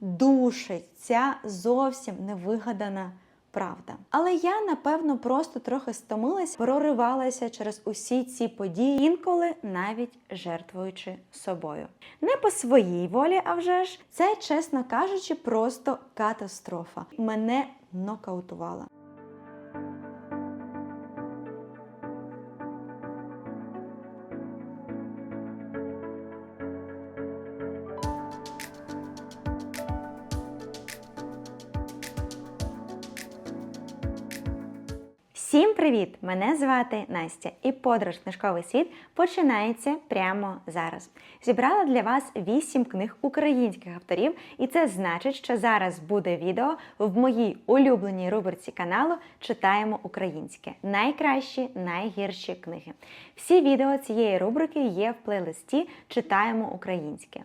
душить ця зовсім невигадана правда. Але я, напевно, просто трохи стомилась, проривалася через усі ці події, інколи навіть жертвуючи собою. Не по своїй волі, а вже ж, це, чесно кажучи, просто катастрофа. Мене нокаутувала. Привіт! Мене звати Настя, і подорож книжковий світ починається прямо зараз. Зібрала для вас 8 книг українських авторів, і це значить, що зараз буде відео в моїй улюбленій рубриці каналу Читаємо українське. Найкращі, найгірші книги. Всі відео цієї рубрики є в плейлисті Читаємо українське.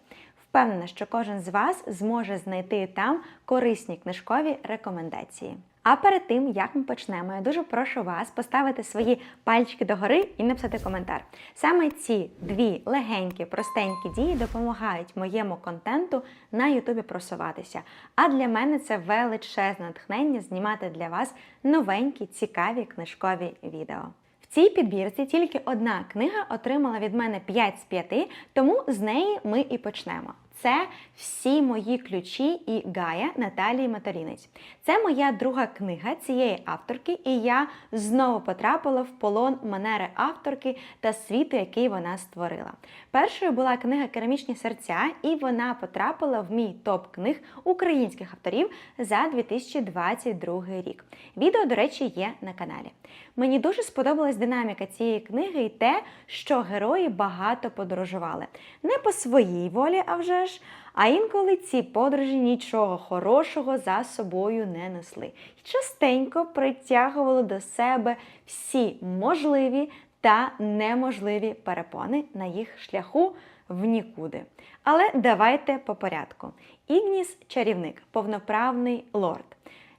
Впевнена, що кожен з вас зможе знайти там корисні книжкові рекомендації. А перед тим, як ми почнемо, я дуже прошу вас поставити свої пальчики догори і написати коментар. Саме ці дві легенькі, простенькі дії допомагають моєму контенту на Ютубі просуватися. А для мене це величезне натхнення знімати для вас новенькі, цікаві книжкові відео. В цій підбірці тільки одна книга отримала від мене 5 з 5, тому з неї ми і почнемо. Це всі мої ключі і Гая Наталії Маталінець. Це моя друга книга цієї авторки, і я знову потрапила в полон манери авторки та світу, який вона створила. Першою була книга Керамічні серця, і вона потрапила в мій топ книг українських авторів за 2022 рік. Відео, до речі, є на каналі. Мені дуже сподобалась динаміка цієї книги і те, що герої багато подорожували. Не по своїй волі, а вже ж, а інколи ці подорожі нічого хорошого за собою не несли. І частенько притягували до себе всі можливі та неможливі перепони на їх шляху в нікуди. Але давайте по порядку. Ігніс чарівник, повноправний лорд.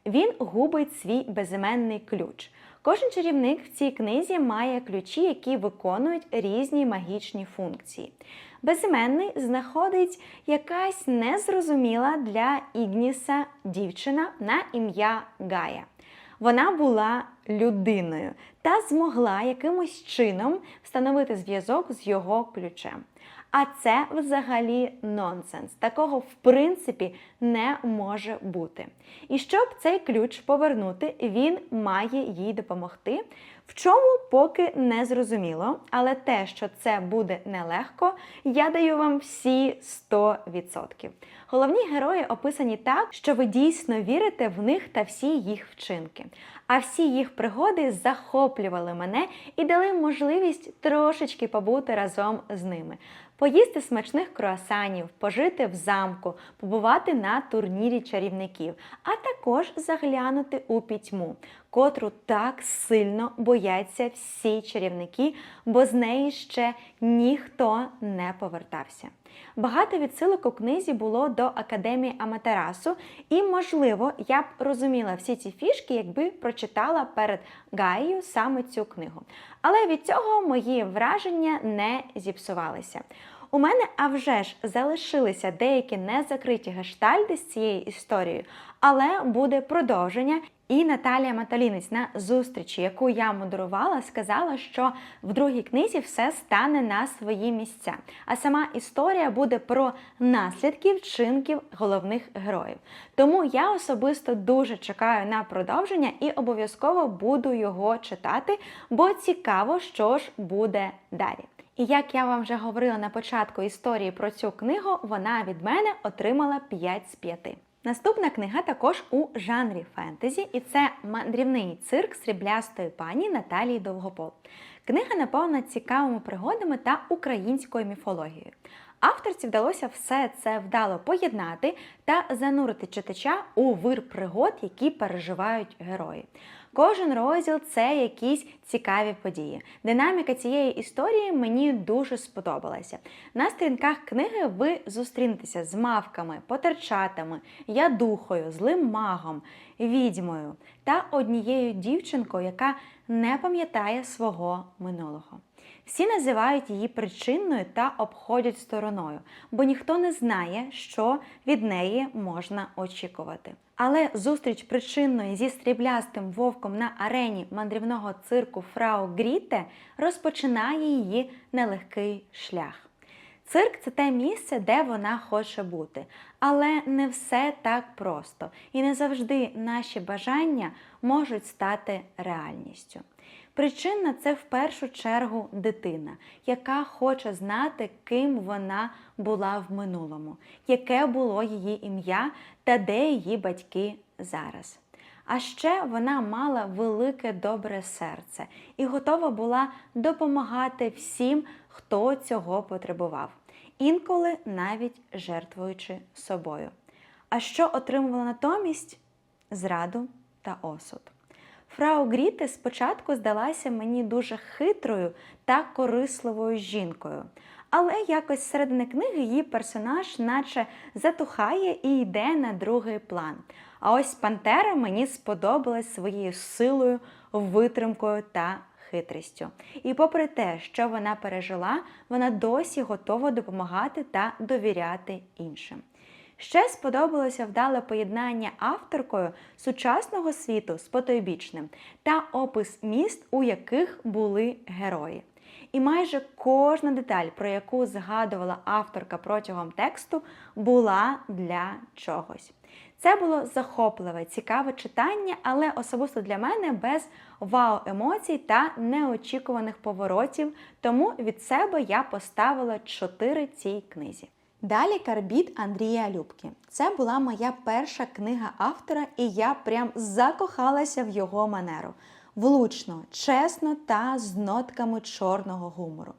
Він губить свій безіменний ключ. Кожен чарівник в цій книзі має ключі, які виконують різні магічні функції. Безіменний знаходить якась незрозуміла для Ігніса дівчина на ім'я Гая. Вона була людиною та змогла якимось чином встановити зв'язок з його ключем. А це взагалі нонсенс. Такого в принципі не може бути. І щоб цей ключ повернути, він має їй допомогти. В чому поки не зрозуміло, але те, що це буде нелегко, я даю вам всі 100%. Головні герої описані так, що ви дійсно вірите в них та всі їх вчинки. А всі їх пригоди захоплювали мене і дали можливість трошечки побути разом з ними. Поїсти смачних круасанів, пожити в замку, побувати на турнірі чарівників, а також заглянути у пітьму, котру так сильно бояться всі чарівники, бо з неї ще ніхто не повертався. Багато відсилок у книзі було до академії Аматерасу, і, можливо, я б розуміла всі ці фішки, якби прочитала перед Гаєю саме цю книгу. Але від цього мої враження не зіпсувалися. У мене, а вже ж, залишилися деякі незакриті гештальди з цією історією, але буде продовження. І Наталія Маталінець на зустрічі, яку я модерувала, сказала, що в другій книзі все стане на свої місця. А сама історія буде про наслідки вчинків головних героїв. Тому я особисто дуже чекаю на продовження і обов'язково буду його читати, бо цікаво, що ж буде далі. І як я вам вже говорила на початку історії про цю книгу, вона від мене отримала 5 з 5. Наступна книга також у жанрі фентезі, і це мандрівний цирк сріблястої пані Наталії Довгопол. Книга наповнена цікавими пригодами та українською міфологією. Авторці вдалося все це вдало поєднати та занурити читача у вир пригод, які переживають герої. Кожен розділ це якісь цікаві події. Динаміка цієї історії мені дуже сподобалася. На сторінках книги ви зустрінетеся з мавками, потерчатами, ядухою, злим магом, відьмою та однією дівчинкою, яка не пам'ятає свого минулого. Всі називають її причинною та обходять стороною, бо ніхто не знає, що від неї можна очікувати. Але зустріч причинної зі стріблястим вовком на арені мандрівного цирку Фрау Гріте розпочинає її нелегкий шлях. Цирк це те місце, де вона хоче бути. Але не все так просто, і не завжди наші бажання можуть стати реальністю. Причина це в першу чергу дитина, яка хоче знати, ким вона була в минулому, яке було її ім'я та де її батьки зараз. А ще вона мала велике добре серце і готова була допомагати всім, хто цього потребував, інколи навіть жертвуючи собою. А що отримувала натомість? Зраду та осуд. Фрау Гріте спочатку здалася мені дуже хитрою та корисливою жінкою. Але якось середини книги її персонаж наче затухає і йде на другий план. А ось Пантера мені сподобалась своєю силою, витримкою та хитрістю. І попри те, що вона пережила, вона досі готова допомагати та довіряти іншим. Ще сподобалося вдале поєднання авторкою сучасного світу з потойбічним та опис міст, у яких були герої. І майже кожна деталь, про яку згадувала авторка протягом тексту, була для чогось. Це було захопливе, цікаве читання, але особисто для мене без вау-емоцій та неочікуваних поворотів. Тому від себе я поставила 4 цій книзі. Далі Карбіт Андрія Любки. Це була моя перша книга автора, і я прям закохалася в його манеру. Влучно, чесно та з нотками чорного гумору.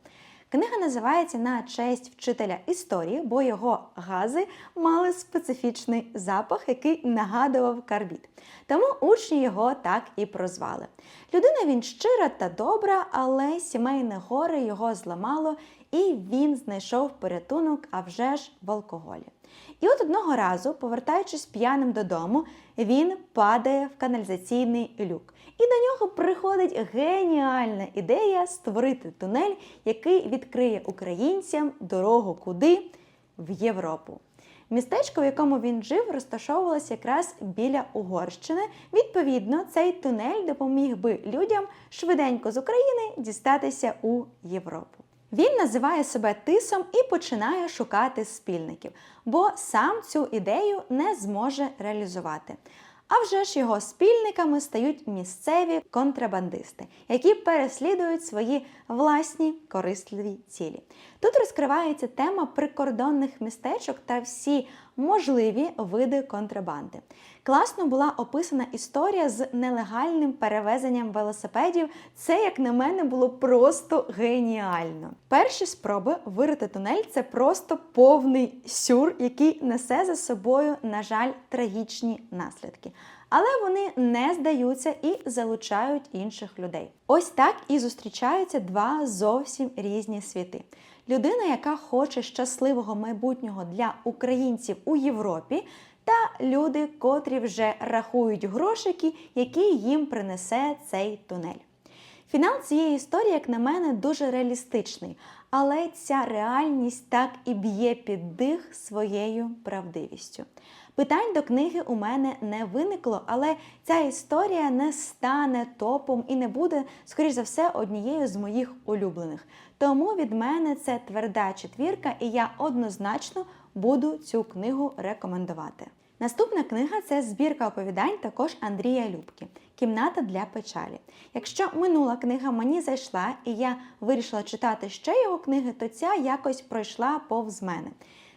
Книга називається на честь вчителя історії, бо його гази мали специфічний запах, який нагадував карбіт. Тому учні його так і прозвали. Людина він щира та добра, але сімейне горе його зламало, і він знайшов порятунок, а вже ж в алкоголі. І от одного разу, повертаючись п'яним додому, він падає в каналізаційний люк. І до нього приходить геніальна ідея створити тунель, який відкриє українцям дорогу куди? В Європу. Містечко, в якому він жив, розташовувалося якраз біля Угорщини. Відповідно, цей тунель допоміг би людям швиденько з України дістатися у Європу. Він називає себе тисом і починає шукати спільників, бо сам цю ідею не зможе реалізувати. А вже ж його спільниками стають місцеві контрабандисти, які переслідують свої власні корисливі цілі. Тут розкривається тема прикордонних містечок та всі можливі види контрабанди. Класно була описана історія з нелегальним перевезенням велосипедів. Це, як на мене, було просто геніально. Перші спроби вирити тунель це просто повний сюр, який несе за собою, на жаль, трагічні наслідки. Але вони не здаються і залучають інших людей. Ось так і зустрічаються два зовсім різні світи. Людина, яка хоче щасливого майбутнього для українців у Європі, та люди, котрі вже рахують грошики, які їм принесе цей тунель. Фінал цієї історії, як на мене, дуже реалістичний, але ця реальність так і б'є під дих своєю правдивістю. Питань до книги у мене не виникло, але ця історія не стане топом і не буде, скоріш за все, однією з моїх улюблених. Тому від мене це тверда четвірка, і я однозначно буду цю книгу рекомендувати. Наступна книга це збірка оповідань також Андрія Любки Кімната для печалі. Якщо минула книга мені зайшла і я вирішила читати ще його книги, то ця якось пройшла повз мене.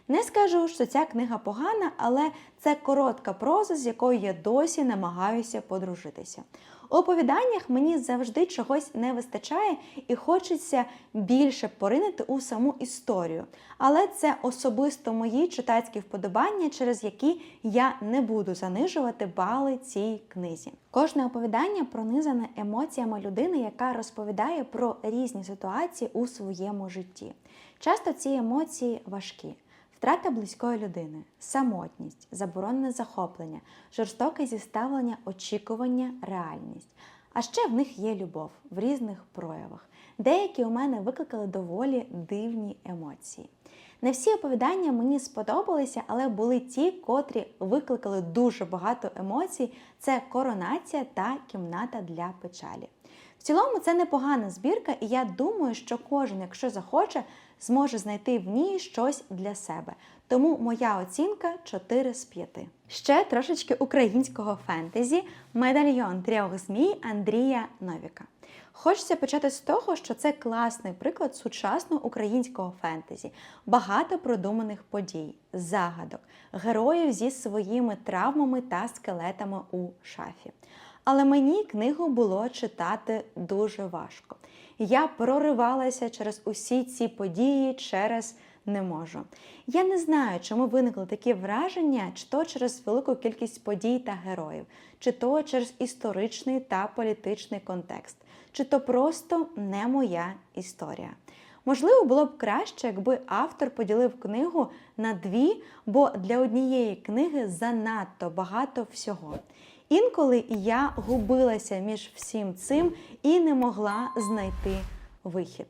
Не скажу, що ця книга погана, але це коротка проза, з якою я досі намагаюся подружитися. У оповіданнях мені завжди чогось не вистачає і хочеться більше поринити у саму історію. Але це особисто мої читацькі вподобання, через які я не буду занижувати бали цій книзі. Кожне оповідання пронизане емоціями людини, яка розповідає про різні ситуації у своєму житті. Часто ці емоції важкі. Втрата близької людини, самотність, заборонене захоплення, жорстоке зіставлення, очікування, реальність. А ще в них є любов в різних проявах. Деякі у мене викликали доволі дивні емоції. Не всі оповідання мені сподобалися, але були ті, котрі викликали дуже багато емоцій: це коронація та кімната для печалі. В цілому це непогана збірка, і я думаю, що кожен, якщо захоче, зможе знайти в ній щось для себе. Тому моя оцінка 4 з 5. Ще трошечки українського фентезі медальйон трьох змій Андрія Новіка. Хочеться почати з того, що це класний приклад сучасного українського фентезі, багато продуманих подій, загадок, героїв зі своїми травмами та скелетами у шафі. Але мені книгу було читати дуже важко. Я проривалася через усі ці події через не можу. Я не знаю, чому виникли такі враження, чи то через велику кількість подій та героїв, чи то через історичний та політичний контекст, чи то просто не моя історія. Можливо, було б краще, якби автор поділив книгу на дві, бо для однієї книги занадто багато всього. Інколи я губилася між всім цим і не могла знайти вихід.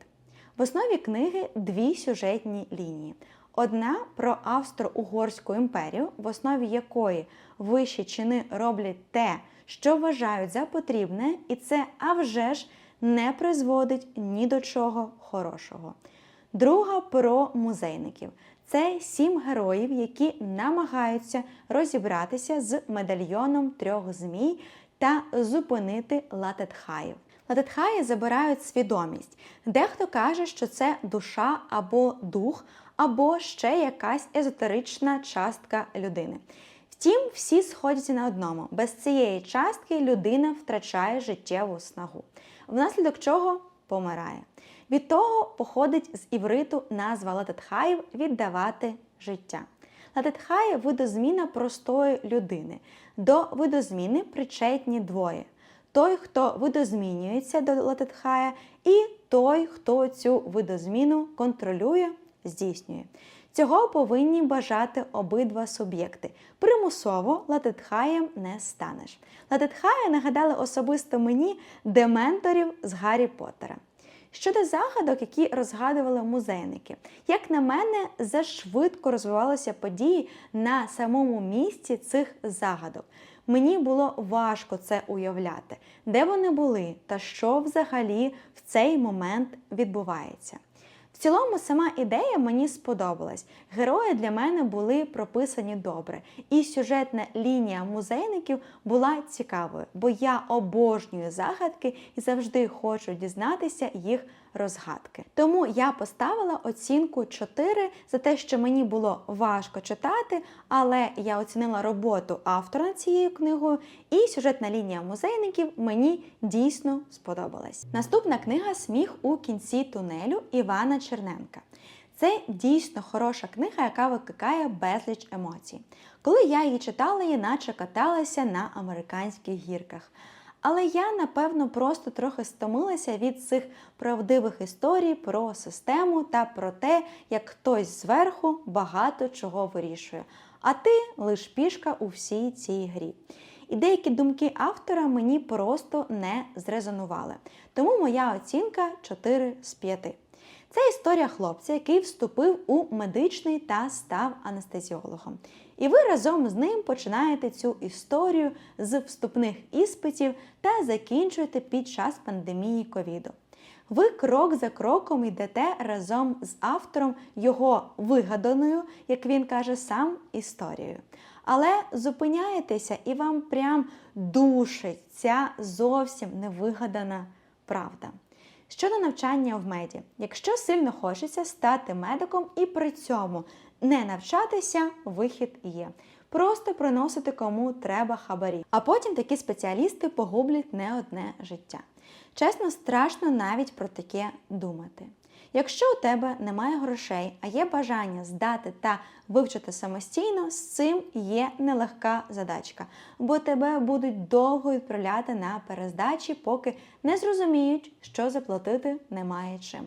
В основі книги дві сюжетні лінії. Одна про Австро-Угорську імперію, в основі якої вищі чини роблять те, що вважають за потрібне, і це а вже ж не призводить ні до чого хорошого. Друга про музейників. Це сім героїв, які намагаються розібратися з медальйоном трьох змій та зупинити латетхаїв. Латетхаї забирають свідомість. Дехто каже, що це душа або дух, або ще якась езотерична частка людини. Втім, всі сходяться на одному: без цієї частки людина втрачає життєву снагу, внаслідок чого помирає. Від того походить з івриту назва латетхаїв віддавати життя. Латетхаї видозміна простої людини. До видозміни причетні двоє: той, хто видозмінюється до латетхая, і той, хто цю видозміну контролює, здійснює. Цього повинні бажати обидва суб'єкти. Примусово латетхаєм не станеш. Латетхаї нагадали особисто мені дементорів з Гаррі Поттера. Щодо загадок, які розгадували музейники, як на мене, зашвидко розвивалися події на самому місці цих загадок. Мені було важко це уявляти, де вони були та що взагалі в цей момент відбувається. В цілому, сама ідея мені сподобалась. Герої для мене були прописані добре, і сюжетна лінія музейників була цікавою, бо я обожнюю загадки і завжди хочу дізнатися їх розгадки. Тому я поставила оцінку 4 за те, що мені було важко читати, але я оцінила роботу автора цією книгою, і сюжетна лінія музейників мені дійсно сподобалась. Наступна книга Сміх у кінці тунелю Івана Черненка. Це дійсно хороша книга, яка викликає безліч емоцій. Коли я її читала, я наче каталася на американських гірках. Але я, напевно, просто трохи стомилася від цих правдивих історій про систему та про те, як хтось зверху багато чого вирішує, а ти лиш пішка у всій цій грі. І деякі думки автора мені просто не зрезонували. Тому моя оцінка 4 з 5. Це історія хлопця, який вступив у медичний та став анестезіологом. І ви разом з ним починаєте цю історію з вступних іспитів та закінчуєте під час пандемії ковіду. Ви крок за кроком йдете разом з автором його вигаданою, як він каже, сам історією. Але зупиняєтеся і вам прям душить ця зовсім невигадана правда. Щодо навчання в меді, якщо сильно хочеться стати медиком і при цьому не навчатися, вихід є. Просто приносити кому треба хабарі. А потім такі спеціалісти погублять не одне життя. Чесно, страшно навіть про таке думати. Якщо у тебе немає грошей, а є бажання здати та вивчити самостійно, з цим є нелегка задачка, бо тебе будуть довго відправляти на перездачі, поки не зрозуміють, що заплатити немає чим.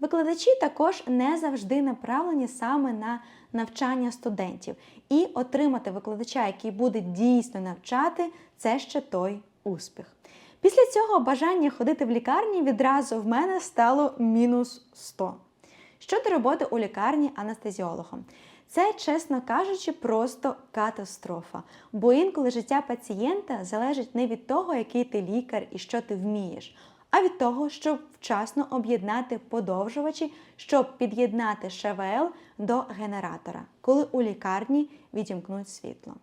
Викладачі також не завжди направлені саме на навчання студентів, і отримати викладача, який буде дійсно навчати, це ще той успіх. Після цього бажання ходити в лікарні відразу в мене стало мінус 100. Щодо роботи у лікарні анестезіологом. Це, чесно кажучи, просто катастрофа. Бо інколи життя пацієнта залежить не від того, який ти лікар і що ти вмієш, а від того, щоб вчасно об'єднати подовжувачі, щоб під'єднати ШВЛ до генератора, коли у лікарні відімкнуть світло.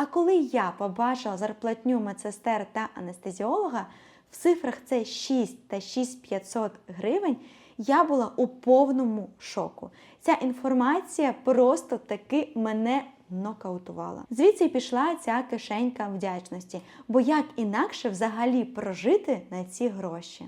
А коли я побачила зарплатню медсестер та анестезіолога, в цифрах це 6 та 6500 гривень, я була у повному шоку. Ця інформація просто таки мене нокаутувала. Звідси пішла ця кишенька вдячності, бо як інакше взагалі прожити на ці гроші.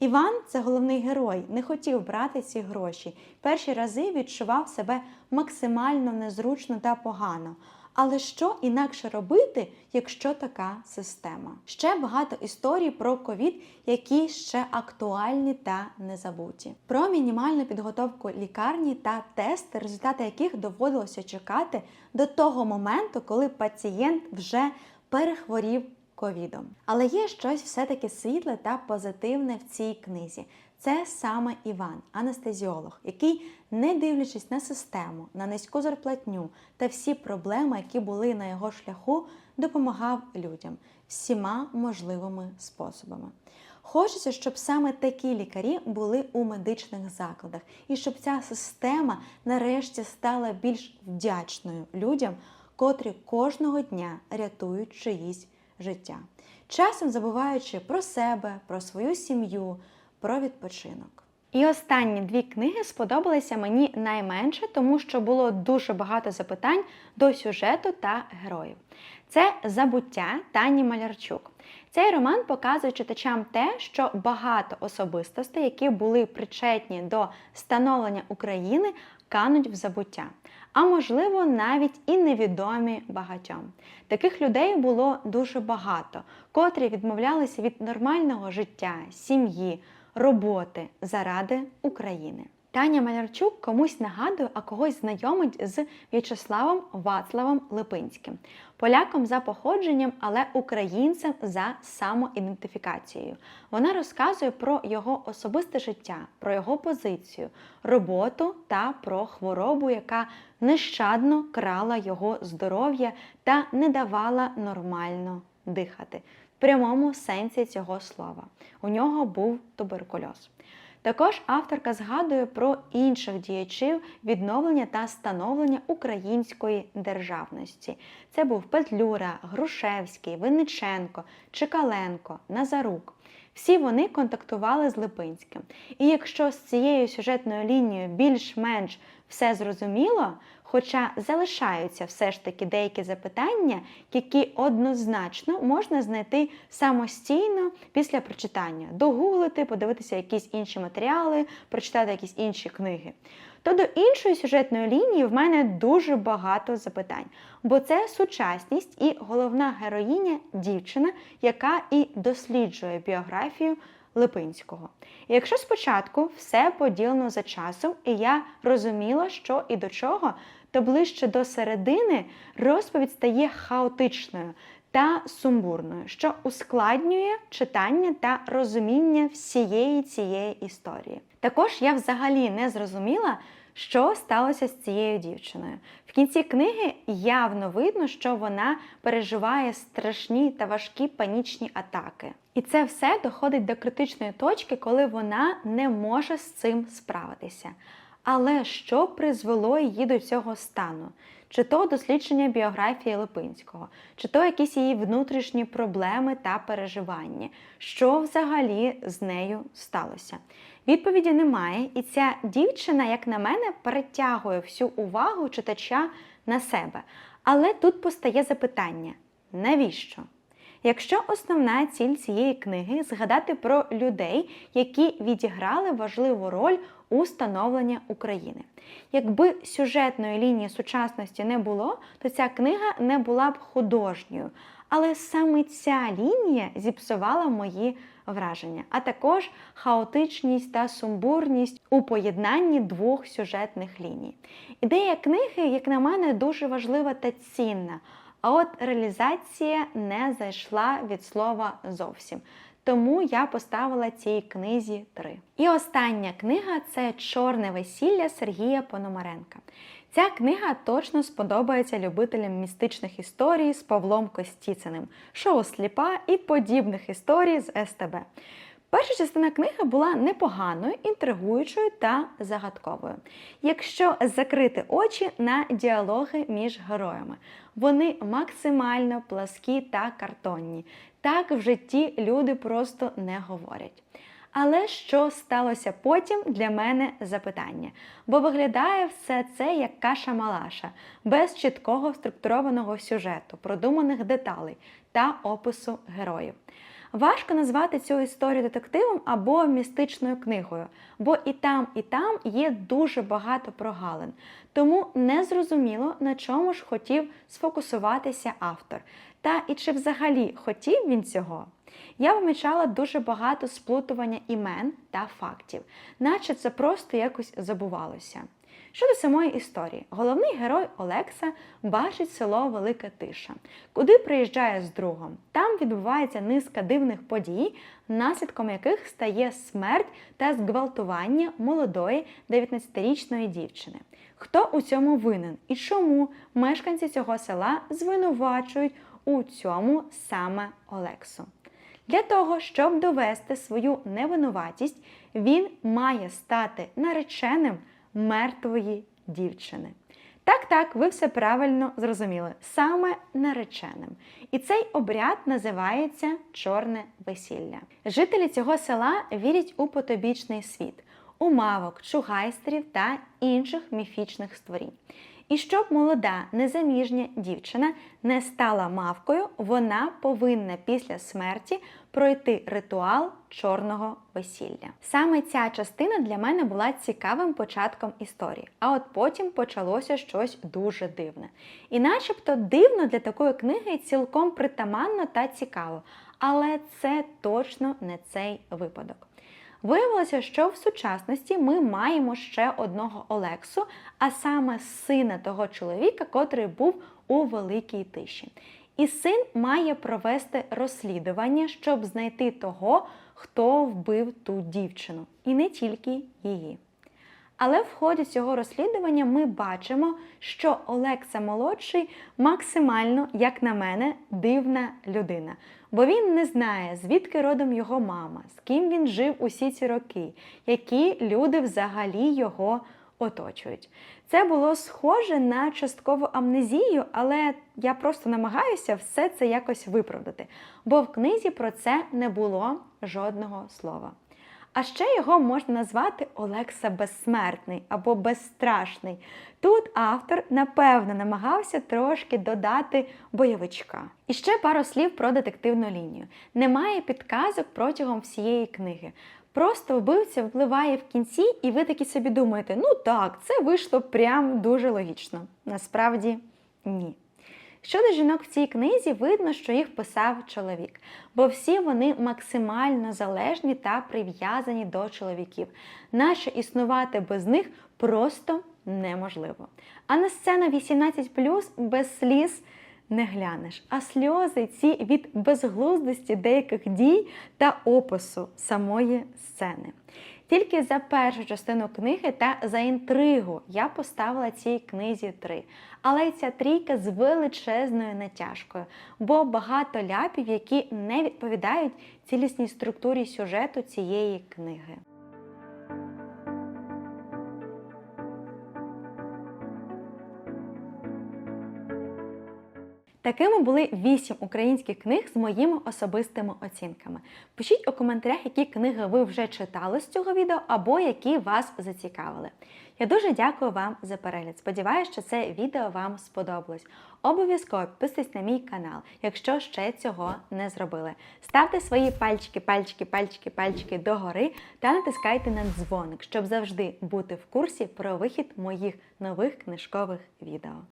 Іван, це головний герой, не хотів брати ці гроші. Перші рази відчував себе максимально незручно та погано. Але що інакше робити, якщо така система? Ще багато історій про ковід, які ще актуальні та незабуті. Про мінімальну підготовку лікарні та тести, результати яких доводилося чекати до того моменту, коли пацієнт вже перехворів ковідом. Але є щось все-таки світле та позитивне в цій книзі. Це саме Іван, анестезіолог, який, не дивлячись на систему, на низьку зарплатню та всі проблеми, які були на його шляху, допомагав людям всіма можливими способами. Хочеться, щоб саме такі лікарі були у медичних закладах, і щоб ця система нарешті стала більш вдячною людям, котрі кожного дня рятують чиїсь життя, часом забуваючи про себе, про свою сім'ю, про відпочинок. І останні дві книги сподобалися мені найменше, тому що було дуже багато запитань до сюжету та героїв. Це Забуття Тані Малярчук. Цей роман показує читачам те, що багато особистостей, які були причетні до становлення України, кануть в забуття. А можливо, навіть і невідомі багатьом. Таких людей було дуже багато, котрі відмовлялися від нормального життя, сім'ї, роботи заради України. Таня Малярчук комусь нагадує, а когось знайомить з В'ячеславом Вацлавом Липинським, поляком за походженням, але українцем за самоідентифікацією. Вона розказує про його особисте життя, про його позицію, роботу та про хворобу, яка нещадно крала його здоров'я та не давала нормально дихати. В прямому сенсі цього слова. У нього був туберкульоз. Також авторка згадує про інших діячів відновлення та становлення української державності. Це був Петлюра, Грушевський, Винниченко, Чекаленко, Назарук. Всі вони контактували з Липинським. І якщо з цією сюжетною лінією більш-менш все зрозуміло, хоча залишаються все ж таки деякі запитання, які однозначно можна знайти самостійно після прочитання, догуглити, подивитися якісь інші матеріали, прочитати якісь інші книги. То до іншої сюжетної лінії в мене дуже багато запитань, бо це сучасність і головна героїня дівчина, яка і досліджує біографію Липинського. Якщо спочатку все поділено за часом, і я розуміла, що і до чого, то ближче до середини розповідь стає хаотичною та сумбурною, що ускладнює читання та розуміння всієї цієї історії. Також я взагалі не зрозуміла, що сталося з цією дівчиною. В кінці книги явно видно, що вона переживає страшні та важкі панічні атаки. І це все доходить до критичної точки, коли вона не може з цим справитися. Але що призвело її до цього стану? Чи то дослідження біографії Липинського, чи то якісь її внутрішні проблеми та переживання, що взагалі з нею сталося? Відповіді немає, і ця дівчина, як на мене, перетягує всю увагу читача на себе. Але тут постає запитання: навіщо? Якщо основна ціль цієї книги згадати про людей, які відіграли важливу роль у становленні України. Якби сюжетної лінії сучасності не було, то ця книга не була б художньою. Але саме ця лінія зіпсувала мої враження, а також хаотичність та сумбурність у поєднанні двох сюжетних ліній. Ідея книги, як на мене, дуже важлива та цінна. А от реалізація не зайшла від слова зовсім. Тому я поставила цій книзі три. І остання книга це Чорне весілля Сергія Пономаренка. Ця книга точно сподобається любителям містичних історій з Павлом Костіциним, шоу Сліпа і подібних історій з СТБ. Перша частина книги була непоганою, інтригуючою та загадковою. Якщо закрити очі на діалоги між героями, вони максимально пласкі та картонні. Так в житті люди просто не говорять. Але що сталося потім для мене запитання, бо виглядає все це як каша-малаша, без чіткого структурованого сюжету, продуманих деталей та опису героїв. Важко назвати цю історію детективом або містичною книгою, бо і там, і там є дуже багато прогалин. Тому не зрозуміло, на чому ж хотів сфокусуватися автор. Та і чи взагалі хотів він цього? Я помічала дуже багато сплутування імен та фактів, наче це просто якось забувалося. Щодо самої історії, головний герой Олекса бачить село Велика Тиша, куди приїжджає з другом. Там відбувається низка дивних подій, наслідком яких стає смерть та зґвалтування молодої 19-річної дівчини. Хто у цьому винен і чому мешканці цього села звинувачують у цьому саме Олексу? Для того, щоб довести свою невинуватість, він має стати нареченим мертвої дівчини. Так, так, ви все правильно зрозуміли, саме нареченим. І цей обряд називається чорне весілля. Жителі цього села вірять у потобічний світ, у мавок, чугайстерів та інших міфічних створінь. І щоб молода незаміжня дівчина не стала мавкою, вона повинна після смерті пройти ритуал чорного весілля. Саме ця частина для мене була цікавим початком історії, а от потім почалося щось дуже дивне. І начебто дивно для такої книги цілком притаманно та цікаво, але це точно не цей випадок. Виявилося, що в сучасності ми маємо ще одного Олексу, а саме сина того чоловіка, котрий був у великій тиші. І син має провести розслідування, щоб знайти того, хто вбив ту дівчину, і не тільки її. Але в ході цього розслідування ми бачимо, що Олекса молодший максимально, як на мене, дивна людина. Бо він не знає, звідки родом його мама, з ким він жив усі ці роки, які люди взагалі його оточують. Це було схоже на часткову амнезію, але я просто намагаюся все це якось виправдати, бо в книзі про це не було жодного слова. А ще його можна назвати Олекса Безсмертний або Безстрашний. Тут автор, напевно, намагався трошки додати бойовичка. І ще пару слів про детективну лінію. Немає підказок протягом всієї книги. Просто вбивця впливає в кінці, і ви такі собі думаєте, ну так, це вийшло прям дуже логічно. Насправді ні. Щодо жінок в цій книзі, видно, що їх писав чоловік, бо всі вони максимально залежні та прив'язані до чоловіків. Наше існувати без них просто неможливо. А на сцена 18 без сліз не глянеш. А сльози ці від безглуздості деяких дій та опису самої сцени. Тільки за першу частину книги та за інтригу я поставила цій книзі три. Але ця трійка з величезною натяжкою, бо багато ляпів, які не відповідають цілісній структурі сюжету цієї книги. Такими були вісім українських книг з моїми особистими оцінками. Пишіть у коментарях, які книги ви вже читали з цього відео, або які вас зацікавили. Я дуже дякую вам за перегляд. Сподіваюся, що це відео вам сподобалось. Обов'язково підписуйтесь на мій канал, якщо ще цього не зробили. Ставте свої пальчики, пальчики, пальчики, пальчики догори та натискайте на дзвоник, щоб завжди бути в курсі про вихід моїх нових книжкових відео.